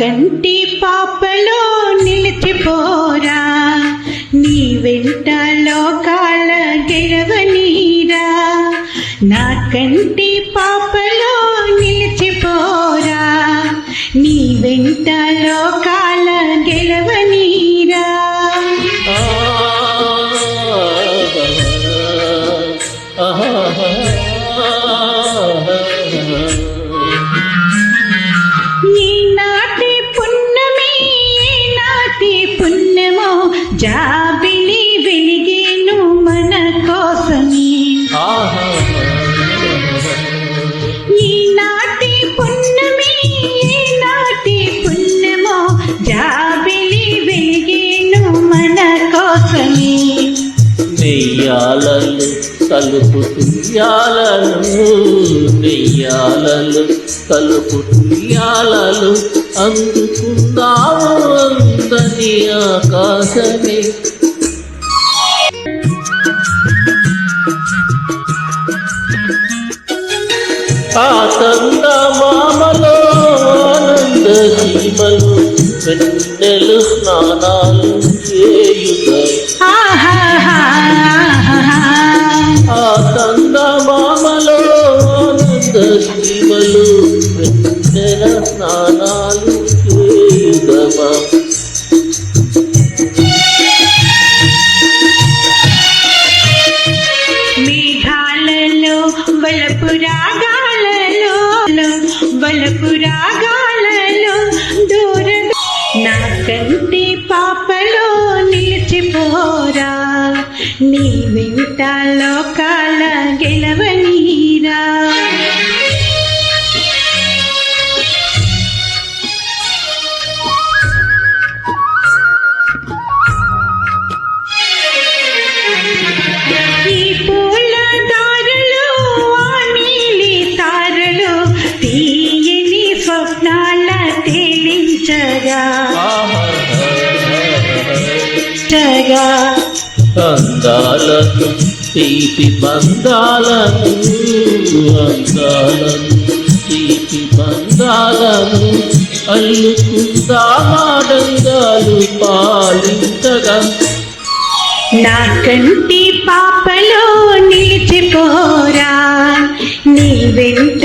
కంటి పాపలో నిలిచిపోరా. నీ వెంట లోకాల గెలవనీరా. నా కంటి పాపలో నిలిచిపోరా. నీ వెంట లోకాల జాబిలి వెలిగేను మన కోసమే. ఈనాటి పున్నమి ఈనాటి పుణ్యమో జాబిలి వెలిగేను మన కోసమే. నెయ్యాలలు తలుపు తుయ్యాలలు నెయ్యాలలు తలుపు తుయ్యాలలు అందుకున్నావు అందని ఆకాశమే. ఆ తంద మామలో ఆనంద సీమలు వెన్నెలు స్నానాలు చేయుతాయి. ఆ తంద మామలో ఆనంద సీమలు వెన్నెల స్నానాలు చేయుదమా. వలపు రాగాలలో వలపు రాగాలలో దూర. నా కంటి పాపలో నిలిచిపోరా నీ వింటా అందాలను తీపి బంధాలను అందాలను తీపి బంధాలను అల్లుకుందామాడంగాలు పాలించగా. నా కంటి పాపలో నిలిచిపోరా నీ వెంట